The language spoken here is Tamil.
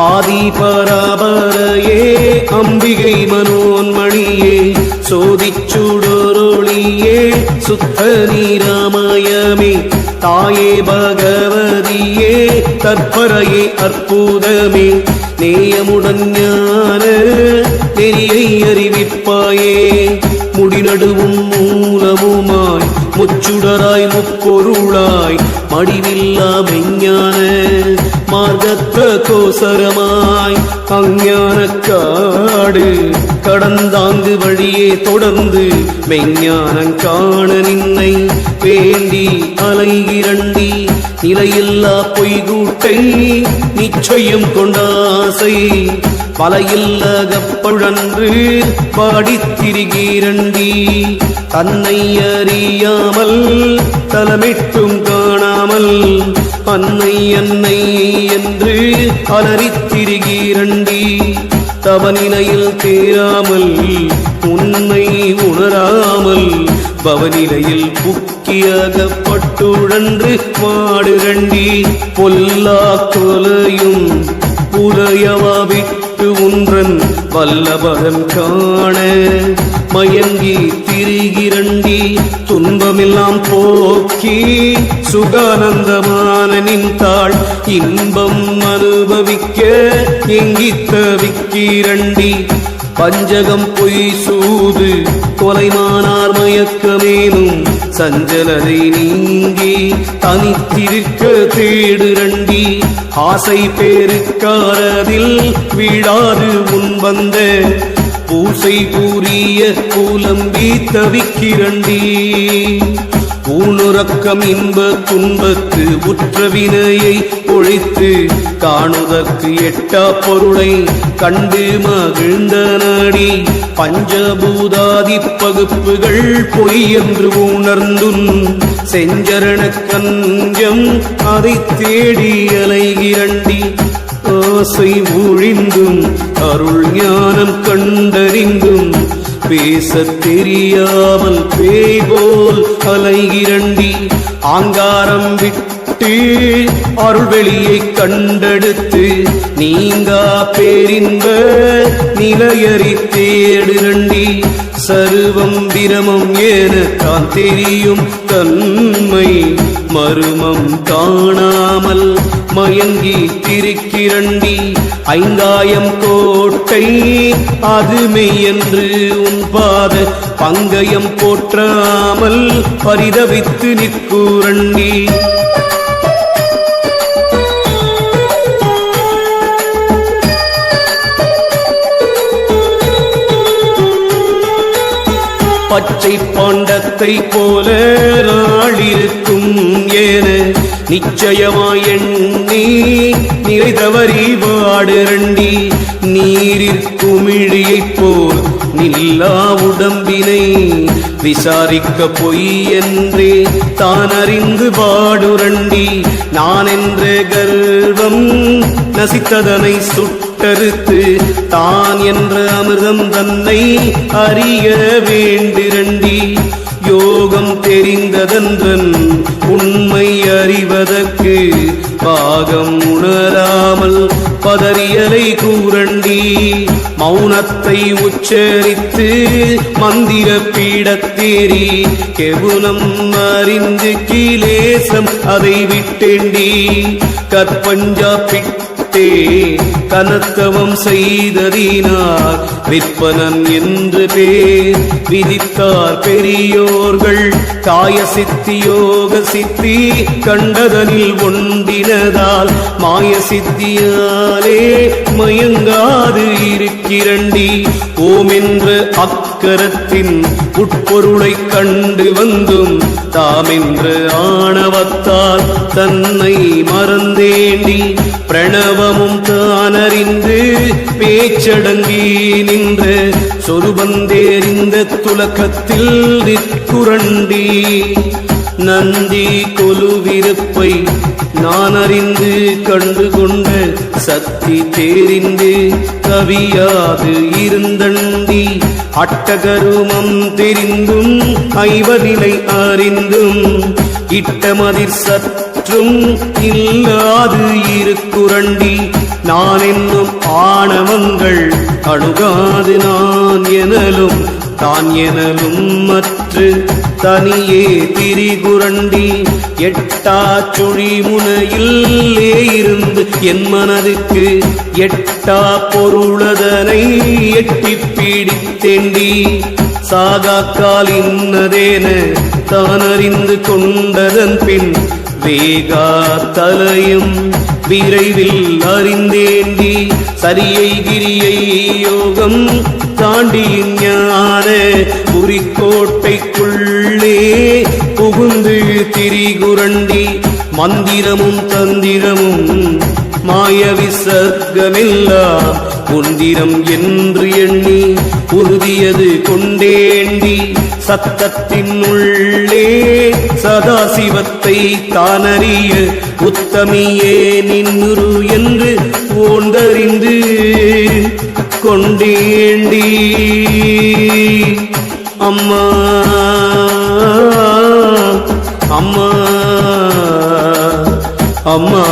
ஆதி பராபரையே அம்பிகை மனோன்மணியே சோதிச்சுடொருளியே சுத்த நீராமயமே தாயே பகவதியே தற்பரையே அற்புதமே நேயமுடன் ஞான நெறியை அறிவிப்பாயே முடிநடுவும் சுடராய் முப்பொருளாய் மடிவில்லா மெஞ்ஞான மார்க்கத்த கோசரமாய் அஞ்ஞான காடு கடந்தாங்கு வழியே தொடர்ந்து மெஞ்ஞானம் காண நின்னை வேண்டி அலைகிறண்டி நிலையில்லா பொய்கூட்டை நிச்சயம் கொண்டாசை பலையில்லகப்பழன்று பாடித் திரிகீரண்டி தன்னை அறியாமல் தலமிட்டும் காணாமல் அன்னை அன்னை என்று அலறித்திரிகீரண்டி தவநிலையில் தேராமல் உன்னை உணராமல் பவநிலையில் புக்கியகப்பட்டுழன்று பாடுகண்டி பொல்லா கொலையும் புலையவாவிட்டு குன்றன் வல்லபகன் காண. மயங்கி திரிகிரண்டி துன்பமெல்லாம் போக்கி. சுகானந்தமான நின்றாள் இன்பம் அனுபவிக்க எங்கித்த விக்கிரண்டி. பஞ்சகம் பொய் சூது கொலைமானார் மயக்கமேனும் சஞ்சலதை நீங்கி தனித்திருக்க தேடுரண்டி ஆசை பேருக்காரதில் வீடாது முன் வந்த பூசை கூறிய கூலம்பி தவிக்கிறண்டி ஊனுறக்கம் இன்ப துன்பத்து உற்ற வினையை ஒழித்து காணுதற்கு எட்டா பொருளை கண்டு மகிழ்ந்த நாடி. பஞ்சபூதாதி பகுப்புகள் பொய் என்று உணர்ந்தும் செஞ்சரண கஞ்சம் அதை தேடி அலைகிறண்டி. ஆசை ஒழிந்தும் அருள் ஞானம் கண்டறிந்தும் பேசத் தெரியாமல் பேய் போல் அலைகிறண்டி ஆங்காரம் விட்டு அருள் வெளியை கண்டெடுத்து நீங்கா பேரின்ப நிலையறி தேடுரண்டி சர்வம் பிரமம் என தான் தெரியும் தன்மை மருமம் காணாமல் மயங்கி திருக்கிறண்டி ஐந்தாயம் கோட்டை அதுமை என்று உன் பாத பங்கயம் போற்றாமல் பரிதவித்து நிற்கூரண்டி. பச்சை பாண்டத்தை போல நாளிருக்கும் ஏன. நிச்சயமாய் எண்ணி நிறைதவறி வாடுரண்டி நீரிற்குமிழியைப் போல் நில்லா உடம்பினை விசாரிக்க பொய் என்றே தான் அறிந்து பாடுரண்டி நான் என்ற கர்வம் நசித்ததனை சுட்டு சுட்டறுத்து தான் என்ற அமிர்தம் தன்னை அறிய வேண்டிரண்டி. யோகம் தெரிந்ததன்றன் உண்மை அறிவதற்கு பாகம் உணராமல் பதறியலை கூரண்டி மௌனத்தை உச்சரித்து மந்திர பீடத்தேறி கெவுனம் அறிந்து கீலேசம் அதை விட்டேண்டி. கற்பஞ்சா பிட்டே கலக்கவம் செய்ததினார் விற்பனன் என்று பேர் விதித்தார் பெரியோர்கள். காய சித்தி யோக சித்தி கண்டதனில் ஒன்றினதால் மாய சித்தியாலே மயங்காது இருக்கிறண்டி. ஓமென்ற அக்கரத்தின் உட்பொருளை கண்டு வந்தும் தாமென்ற ஆணவத்தால் தன்னை மறந்தேண்டி. பிரணவ சர்வமும் தானறிந்து பேச்சடங்கி நின்ற சொருபந்தேறிந்த துலக்கத்தில் நிற்குரண்டி. நந்தி கொலுவிருப்பை நான் அறிந்து கண்டு கொண்ட சக்தி தேரிந்து கவியாது இருந்தண்டி. அட்டகருமம் தெரிந்தும் ஐவநிலை அறிந்தும் இட்டமதிர் சத் பற்றும் இல்லாது இருக்குரண்டி. நான் என்னும் ஆணவங்கள் அணுகாது நான் எனலும் தான் எனலும் மற்று தனியே திரிகுரண்டி எட்டா சுழி முனையிலே இருந்து என் மனதுக்கு எட்டா பொருளதனை எட்டி பீடித்தேண்டி. சாகாக்கால் இன்னதேன தான் அறிந்து கொண்டதன் பின் வேகா தலையும் விரைவில் அறிந்தேண்டி சரியை கிரியை யோகம் தாண்டி ஞான குறிக்கோட்டைக்குள்ளே புகுந்து திரிகுரண்டி மந்திரமும் தந்திரமும் மாய விசர்க்கமெல்லாம் உந்திரம் என்று எண்ணி உறுதியது கொண்டேண்டி சத்தத்தின் உள்ளே சதாசிவத்தை தானறிய உத்தமியே நின்னுரு என்று ஓந்தறிந்து கொண்டேண்டி. அம்மா அம்மா அம்மா.